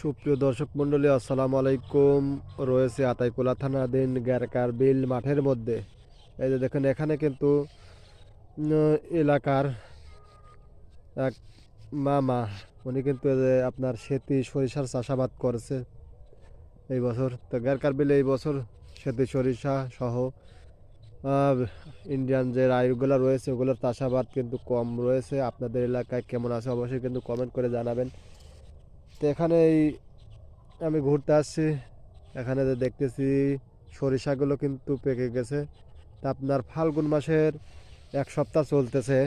সুপ্রিয় দর্শক মণ্ডলী, আসসালামু আলাইকুম। রয়েছে আতাইকুলা থানাধীন গ্যারকার বিল মাঠের মধ্যে। এই যে দেখেন, এখানে কিন্তু এলাকার এক মামা, উনি কিন্তু আপনার সেতি সরিষার চাষাবাদ করেছে এই বছর। তো গ্যারকার বিল এই বছর সেতি সরিষা সহ ইন্ডিয়ান যে রায়গুলো রয়েছে, ওগুলোর চাষাবাদ কিন্তু কম রয়েছে। আপনাদের এলাকায় কেমন আছে অবশ্যই কিন্তু কমেন্ট করে জানাবেন। তো এখানে আমি ঘুরতে আসছি। এখানে যে দেখতেছি সরিষাগুলো কিন্তু পেকে গেছে। তা আপনার ফাল্গুন মাসের এক সপ্তাহ চলতেছে।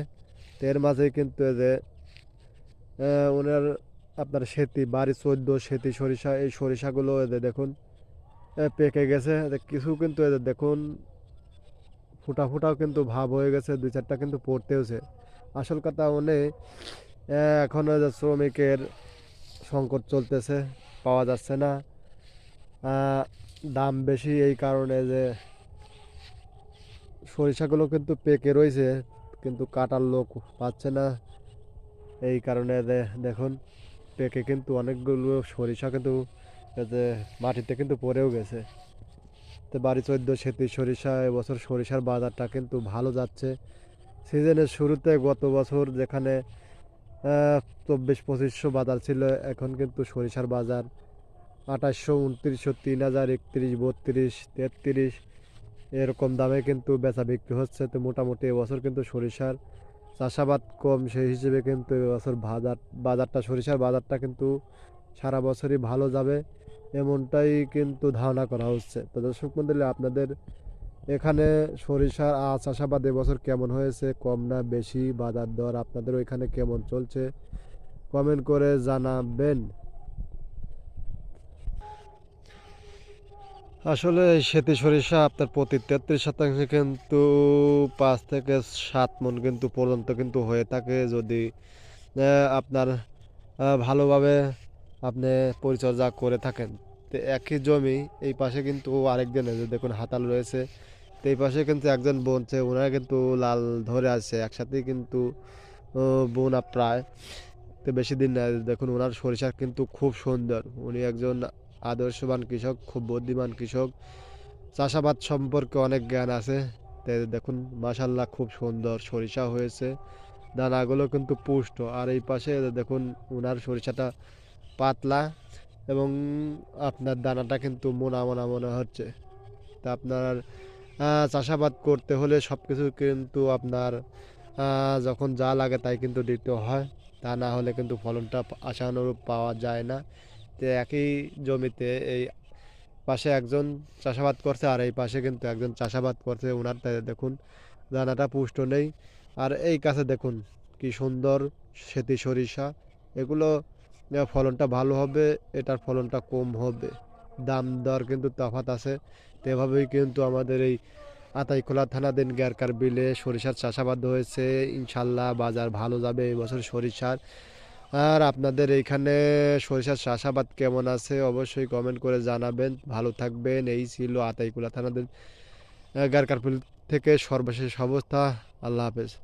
তো এর মাঝেই কিন্তু যে ওনার আপনার সেতি, বাড়ি চোদ্দ, সেতি সরিষা, এই সরিষাগুলো যে দেখুন পেকে গেছে। কিছু কিন্তু যে দেখুন, ফুটা ফুটাও কিন্তু ভাব হয়ে গেছে, দুই চারটা কিন্তু পড়তেওছে। আসল কথা উনি এখন শ্রমিকের সংকট চলতেছে, পাওয়া যাচ্ছে না। দাম বেশি এই কারণে যে সরিষাগুলো কিন্তু পেকে রয়েছে, কিন্তু কাটার লোক পাচ্ছে না। এই কারণে দেখুন, পেকে কিন্তু অনেকগুলো সরিষা কিন্তু মাটিতে কিন্তু পড়েও গেছে। তো বাড়ি চোদ্দ সেতি সরিষা, এবছর সরিষার বাজারটা কিন্তু ভালো যাচ্ছে। সিজনের শুরুতে গত বছর যেখানে চব্বিশ, পঁচিশশো বাজার ছিল। এখন কিন্তু সরিষার বাজার আঠাশশো, উনত্রিশশো, তিন হাজার, একত্রিশ, বত্রিশ, তেত্রিশ, এরকম দামে কিন্তু বেচা বিক্রি হচ্ছে। তো মোটামুটি এবছর কিন্তু সরিষার চাষাবাদ কম, সেই হিসেবে কিন্তু এবছর বাজার, বাজারটা, সরিষার বাজারটা কিন্তু সারা বছরই ভালো যাবে, এমনটাই কিন্তু ধারণা করা হচ্ছে। তো দর্শক মন্ডলী, আপনাদের এখানে সরিষার আ চাষাবাদ এবছর কেমন হয়েছে? কম না বেশি? বাজার দর আপনাদের ওইখানে কেমন চলছে? কমেন্ট করে জানাবেন। আসলে সেতি সরিষা আপনার প্রতি তেত্রিশ শতাংশে কিন্তু পাঁচ থেকে সাত মন কিন্তু পর্যন্ত কিন্তু হয়ে থাকে। যদি আপনার ভালোভাবে আপনি পরিচর্যা করে থাকেন। তো একই জমি এই পাশে কিন্তু আরেকজন এই যে দেখুন হাতাল রয়েছে। এই পাশে কিন্তু একজন বোনছে ওনারা কিন্তু লাল ধরে আছে, একসাথেই কিন্তু বোন বোনা প্রায়। তো বেশি দিন না, দেখুন ওনার সরিষা কিন্তু খুব সুন্দর। উনি একজন আদর্শবান কৃষক, খুব বুদ্ধিমান কৃষক। চাষাবাদ সম্পর্কে অনেক জ্ঞান আছে। তো দেখুন মাশাল্লাহ খুব সুন্দর সরিষা হয়েছে। দানাগুলো কিন্তু পুষ্ট। আর এই পাশে দেখুন ওনার সরিষাটা পাতলা এবং আপনার দানাটা কিন্তু মোনা মোনা মনে হচ্ছে। তা আপনার চাষাবাদ করতে হলে সব কিছু কিন্তু আপনার যখন যা লাগে তাই কিন্তু দিতে হয়। তা না হলে কিন্তু ফলনটা আশানুরূপ পাওয়া যায় না। তো একই জমিতে এই পাশে একজন চাষাবাদ করছে আর এই পাশে কিন্তু একজন চাষাবাদ করছে ওনার দেখুন দানাটা পুষ্ট নেই। আর এই কাছে দেখুন কি সুন্দর সেতি সরিষা, এগুলো ফলনটা ভালো হবে, এটার ফলনটা কম হবে। দাম দর কিন্তু তফাত আছে। তো এভাবেই কিন্তু আমাদের এই আতাইখোলা থানাধীন গ্যারকার বিলে সরিষার চাষাবাদ হয়েছে। ইনশাল্লাহ বাজার ভালো যাবে এই বছর সরিষার। আর আপনাদের এইখানে সরিষার চাষাবাদ কেমন আছে অবশ্যই কমেন্ট করে জানাবেন। ভালো থাকবেন। এই ছিল আতাইকুলা গ্যারকার বিল থেকে সর্বশেষ অবস্থা। আল্লাহ হাফেজ।